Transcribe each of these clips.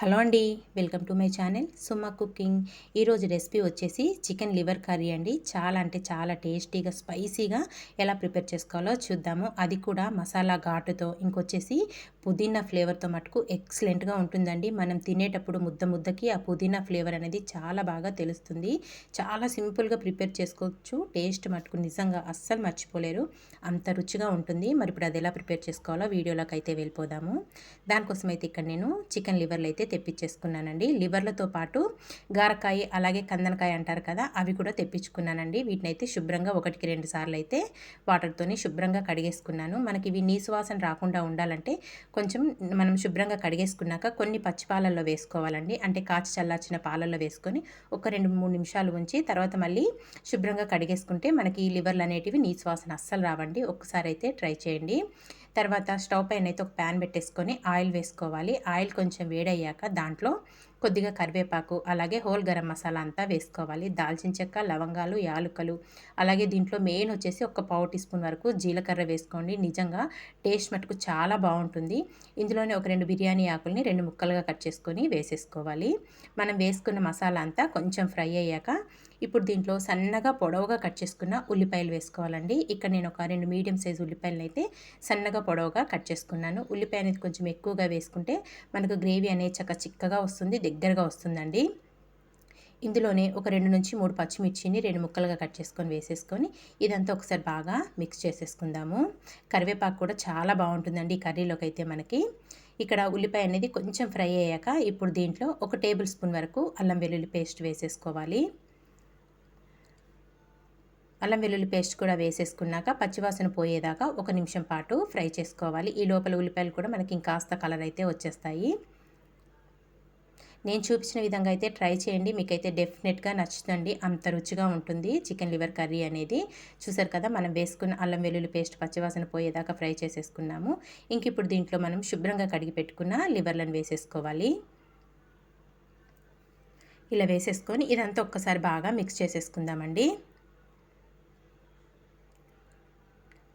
Hello అండి welcome to my channel Suma cooking. ఈరోజు recipe వచ్చేసి చికెన్ లివర్ కర్రీ అండి. చాలా అంటే చాలా టేస్టీగా స్పైసీగా ఎలా ప్రిపేర్ చేసుకోవాలో చూద్దాము. అది కూడా మసాలా ఘాటుతో ఇంకొచ్చేసి పుదీనా ఫ్లేవర్తో మటుకు ఎక్సలెంట్గా ఉంటుందండి. మనం తినేటప్పుడు ముద్ద ముద్దకి ఆ పుదీనా ఫ్లేవర్ అనేది చాలా బాగా తెలుస్తుంది. చాలా సింపుల్గా ప్రిపేర్ చేసుకోవచ్చు. టేస్ట్ మటుకు నిజంగా అస్సలు మర్చిపోలేరు. అంత రుచిగా ఉంటుంది. మరి ఇప్పుడు అది ఎలా ప్రిపేర్ చేసుకోవాలో వీడియోలోకి అయితే వెళ్ళిపోదాము. దానికోసం అయితే ఇక్కడ నేను చికెన్ లివర్లు అయితే తెప్పించేసుకున్నానండి. లివర్లతో పాటు గారకాయ అలాగే కందనకాయ అంటారు కదా అవి కూడా తెప్పించుకున్నానండి. వీటిని అయితే శుభ్రంగా ఒకటికి రెండు సార్లు అయితే వాటర్తోని శుభ్రంగా కడిగేసుకున్నాను. మనకి ఇవి నీసువాసన రాకుండా ఉండాలంటే కొంచెం మనం శుభ్రంగా కడిగేసుకున్నాక కొన్ని పచ్చి పాలల్లో వేసుకోవాలండి. అంటే కాచి చల్లార్చిన పాలల్లో వేసుకొని ఒక రెండు మూడు నిమిషాలు ఉంచి తర్వాత మళ్ళీ శుభ్రంగా కడిగేసుకుంటే మనకి ఈ లివర్లు అనేటివి నీసువాసన అస్సలు రావండి. ఒకసారి అయితే ట్రై చేయండి. తర్వాత స్టవ్ పైన అయితే ఒక ప్యాన్ పెట్టేసుకొని ఆయిల్ వేసుకోవాలి. ఆయిల్ కొంచెం వేడయ్యాక దాంట్లో కొద్దిగా కరివేపాకు అలాగే హోల్ గరం మసాలా అంతా వేసుకోవాలి. దాల్చిన చెక్క లవంగాలు యాలుకలు అలాగే దీంట్లో మెయిన్ వచ్చేసి ఒక పావు టీ స్పూన్ వరకు జీలకర్ర వేసుకోండి. నిజంగా టేస్ట్ మటుకు చాలా బాగుంటుంది. ఇందులోనే ఒక రెండు బిర్యానీ ఆకుల్ని రెండు ముక్కలుగా కట్ చేసుకొని వేసేసుకోవాలి. మనం వేసుకున్న మసాలా అంతా కొంచెం ఫ్రై అయ్యాక ఇప్పుడు దీంట్లో సన్నగా పొడవుగా కట్ చేసుకున్న ఉల్లిపాయలు వేసుకోవాలండి. ఇక్కడ నేను ఒక రెండు మీడియం సైజు ఉల్లిపాయలను అయితే సన్నగా పొడవుగా కట్ చేసుకున్నాను. ఉల్లిపాయ అనేది కొంచెం ఎక్కువగా వేసుకుంటే మనకు గ్రేవీ అనేది చక్క చిక్కగా వస్తుంది. దగ్గరగా వస్తుందండి. ఇందులోనే ఒక రెండు నుంచి మూడు పచ్చిమిర్చిని రెండు ముక్కలుగా కట్ చేసుకొని వేసేసుకొని ఇదంతా ఒకసారి బాగా మిక్స్ చేసేసుకుందాము. కరివేపాకు కూడా చాలా బాగుంటుందండి ఈ కర్రీలోకి అయితే మనకి. ఇక్కడ ఉల్లిపాయ అనేది కొంచెం ఫ్రై అయ్యాక ఇప్పుడు దీంట్లో ఒక టేబుల్ స్పూన్ వరకు అల్లం వెల్లుల్లి పేస్ట్ వేసేసుకోవాలి. అల్లం వెల్లుల్లి పేస్ట్ కూడా వేసేసుకున్నాక పచ్చివాసన పోయేదాకా ఒక నిమిషం పాటు ఫ్రై చేసుకోవాలి. ఈ లోపల ఉల్లిపాయలు కూడా మనకి ఇంకాస్త కలర్ అయితే వచ్చేస్తాయి. నేను చూపించిన విధంగా అయితే ట్రై చేయండి. మీకైతే డెఫినెట్గా నచ్చుతుంది అంత రుచిగా ఉంటుంది చికెన్ లివర్ కర్రీ అనేది. చూసారు కదా మనం వేసుకున్న అల్లం వెల్లుల్లి పేస్ట్ పచ్చివాసన పోయేదాకా ఫ్రై చేసేసుకున్నాము. ఇంక ఇప్పుడు దీంట్లో మనం శుభ్రంగా కడిగి పెట్టుకున్న లివర్లను వేసేసుకోవాలి. ఇలా వేసేసుకొని ఇదంతా ఒక్కసారి బాగా మిక్స్ చేసేసుకుందామండి.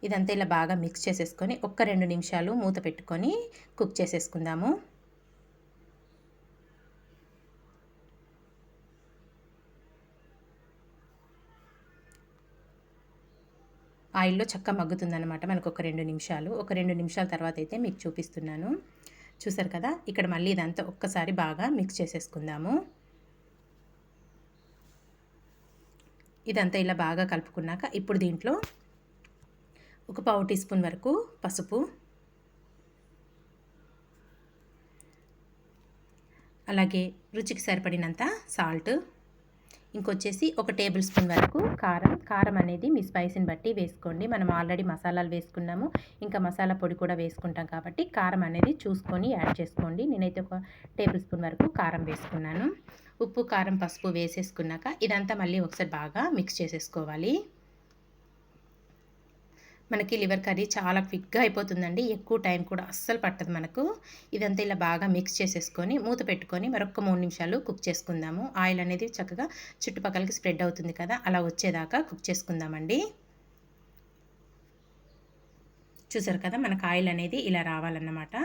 ఇదంతా ఇలా బాగా మిక్స్ చేసేసుకొని ఒక్క రెండు నిమిషాలు మూత పెట్టుకొని కుక్ చేసేసుకుందాము. ఆయిల్లో చక్క మగ్గుతుందనమాట మనకు ఒక రెండు నిమిషాలు. ఒక రెండు నిమిషాల తర్వాత అయితే మీకు చూపిస్తున్నాను. చూసారు కదా? ఇక్కడ మళ్ళీ ఇదంతా ఒక్కసారి బాగా మిక్స్ చేసేసుకుందాము. ఇదంతా ఇలా బాగా కలుపుకున్నాక ఇప్పుడు దీంట్లో ఒక పావు టీ స్పూన్ వరకు పసుపు అలాగే రుచికి సరిపడినంత సాల్ట్ ఇంకొచ్చేసి ఒక టేబుల్ స్పూన్ వరకు కారం. కారం అనేది మీ స్పైసీని బట్టి వేసుకోండి. మనం ఆల్రెడీ మసాలాలు వేసుకున్నాము. ఇంకా మసాలా పొడి కూడా వేసుకుంటాం కాబట్టి కారం అనేది చూసుకొని యాడ్ చేసుకోండి. నేనైతే ఒక టేబుల్ స్పూన్ వరకు కారం వేసుకున్నాను. ఉప్పు కారం పసుపు వేసేసుకున్నాక ఇదంతా మళ్ళీ ఒకసారి బాగా మిక్స్ చేసేసుకోవాలి. మనకి లివర్ కర్రీ చాలా క్విక్గా అయిపోతుందండి. ఎక్కువ టైం కూడా అస్సలు పట్టదు మనకు. ఇదంతా ఇలా బాగా మిక్స్ చేసేసుకొని మూత పెట్టుకొని మరొక మూడు నిమిషాలు కుక్ చేసుకుందాము. ఆయిల్ అనేది చక్కగా చుట్టుపక్కలకి స్ప్రెడ్ అవుతుంది కదా అలా వచ్చేదాకా కుక్ చేసుకుందామండి. చూసారు కదా మనకు ఆయిల్ అనేది ఇలా రావాలన్నమాట.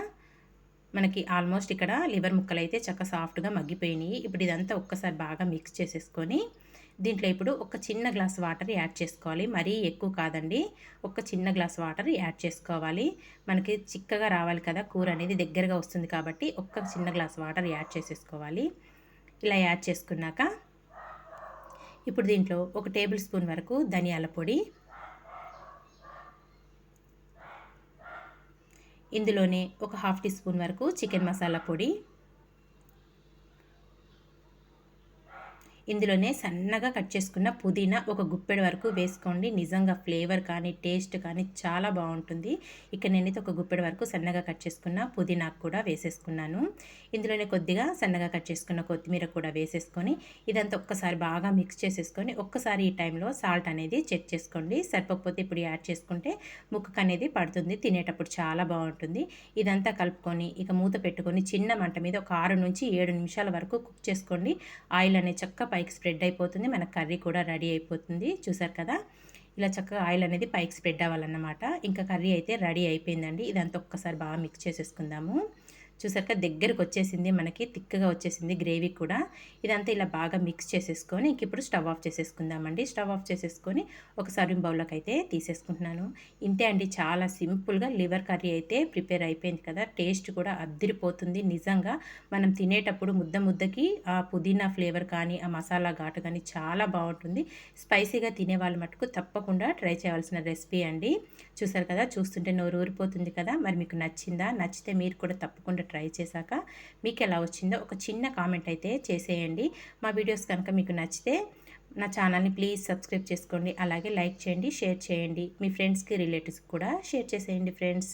మనకి ఆల్మోస్ట్ ఇక్కడ లివర్ ముక్కలు అయితే చక్క సాఫ్ట్గా మగ్గిపోయినాయి. ఇప్పుడు ఇదంతా ఒక్కసారి బాగా మిక్స్ చేసేసుకొని దీంట్లో ఇప్పుడు ఒక చిన్న గ్లాస్ వాటర్ యాడ్ చేసుకోవాలి. మరీ ఎక్కువ కాదండి. ఒక చిన్న గ్లాస్ వాటర్ యాడ్ చేసుకోవాలి. మనకి చిక్కగా రావాలి కదా కూర అనేది దగ్గరగా వస్తుంది కాబట్టి ఒక్క చిన్న గ్లాస్ వాటర్ యాడ్ చేసేసుకోవాలి. ఇలా యాడ్ చేసుకున్నాక ఇప్పుడు దీంట్లో ఒక టేబుల్ స్పూన్ వరకు ధనియాల పొడి. ఇందులోనే ఒక హాఫ్ టీ స్పూన్ వరకు చికెన్ మసాలా పొడి. ఇందులోనే సన్నగా కట్ చేసుకున్న పుదీనా ఒక గుప్పెడు వరకు వేసుకోండి. నిజంగా ఫ్లేవర్ కానీ టేస్ట్ కానీ చాలా బాగుంటుంది. ఇక నేనైతే ఒక గుప్పెడు వరకు సన్నగా కట్ చేసుకున్న పుదీనాకు కూడా వేసేసుకున్నాను. ఇందులోనే కొద్దిగా సన్నగా కట్ చేసుకున్న కొత్తిమీర కూడా వేసేసుకొని ఇదంతా ఒక్కసారి బాగా మిక్స్ చేసేసుకొని ఒక్కసారి ఈ టైంలో సాల్ట్ అనేది చెక్ చేసుకోండి. సరిపోకపోతే ఇప్పుడు యాడ్ చేసుకుంటే ముక్కకు అనేది పడుతుంది. తినేటప్పుడు చాలా బాగుంటుంది. ఇదంతా కలుపుకొని ఇక మూత పెట్టుకొని చిన్న మంట మీద ఒక ఆరు నుంచి ఏడు నిమిషాల వరకు కుక్ చేసుకోండి. ఆయిల్ అనేది చక్క పైకి స్ప్రెడ్ అయిపోతుంది. మన కర్రీ కూడా రెడీ అయిపోతుంది. చూసారు కదా? ఇలా చక్కగా ఆయిల్ అనేది పైకి స్ప్రెడ్ అవ్వాలన్నమాట. ఇంకా కర్రీ అయితే రెడీ అయిపోయిందండి. ఇదంతా ఒక్కసారి బాగా మిక్స్ చేసేసుకుందాము. చూసాక దగ్గరకు వచ్చేసింది మనకి తిక్కగా వచ్చేసింది గ్రేవీ కూడా. ఇదంతా ఇలా బాగా మిక్స్ చేసేసుకొని ఇంక ఇప్పుడు స్టవ్ ఆఫ్ చేసేసుకుందామండి. స్టవ్ ఆఫ్ చేసేసుకొని ఒక సర్వింగ్ బౌల్లోకి అయితే తీసేసుకుంటున్నాను. ఇంతే అండి చాలా సింపుల్గా లివర్ కర్రీ అయితే ప్రిపేర్ అయిపోయింది కదా. టేస్ట్ కూడా అద్దరిపోతుంది నిజంగా. మనం తినేటప్పుడు ముద్ద ముద్దకి ఆ పుదీనా ఫ్లేవర్ కానీ ఆ మసాలా ఘాటు కానీ చాలా బాగుంటుంది. స్పైసీగా తినే వాళ్ళు మటుకు తప్పకుండా ట్రై చేయవలసిన రెసిపీ అండి. చూసారు కదా చూస్తుంటే నోరు ఊరిపోతుంది కదా. మరి మీకు నచ్చిందా? నచ్చితే మీరు కూడా తప్పకుండా ట్రై చేశాక మీకు ఎలా వచ్చిందో ఒక చిన్న కామెంట్ అయితే చేసేయండి. మా వీడియోస్ కనుక మీకు నచ్చితే నా ఛానల్ని ప్లీజ్ సబ్స్క్రైబ్ చేసుకోండి. అలాగే లైక్ చేయండి షేర్ చేయండి. మీ ఫ్రెండ్స్కి రిలేటివ్స్కి కూడా షేర్ చేసేయండి ఫ్రెండ్స్.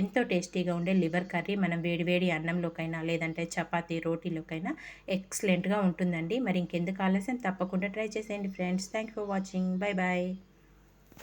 ఎంతో టేస్టీగా ఉండే లివర్ కర్రీ మనం వేడివేడి అన్నంలోకైనా లేదంటే చపాతీ రోటీలోకైనా ఎక్సలెంట్గా ఉంటుందండి. మరి ఇంకెందుకు ఆలస్యం? తప్పకుండా ట్రై చేసేయండి friends. Thank for watching. Bye bye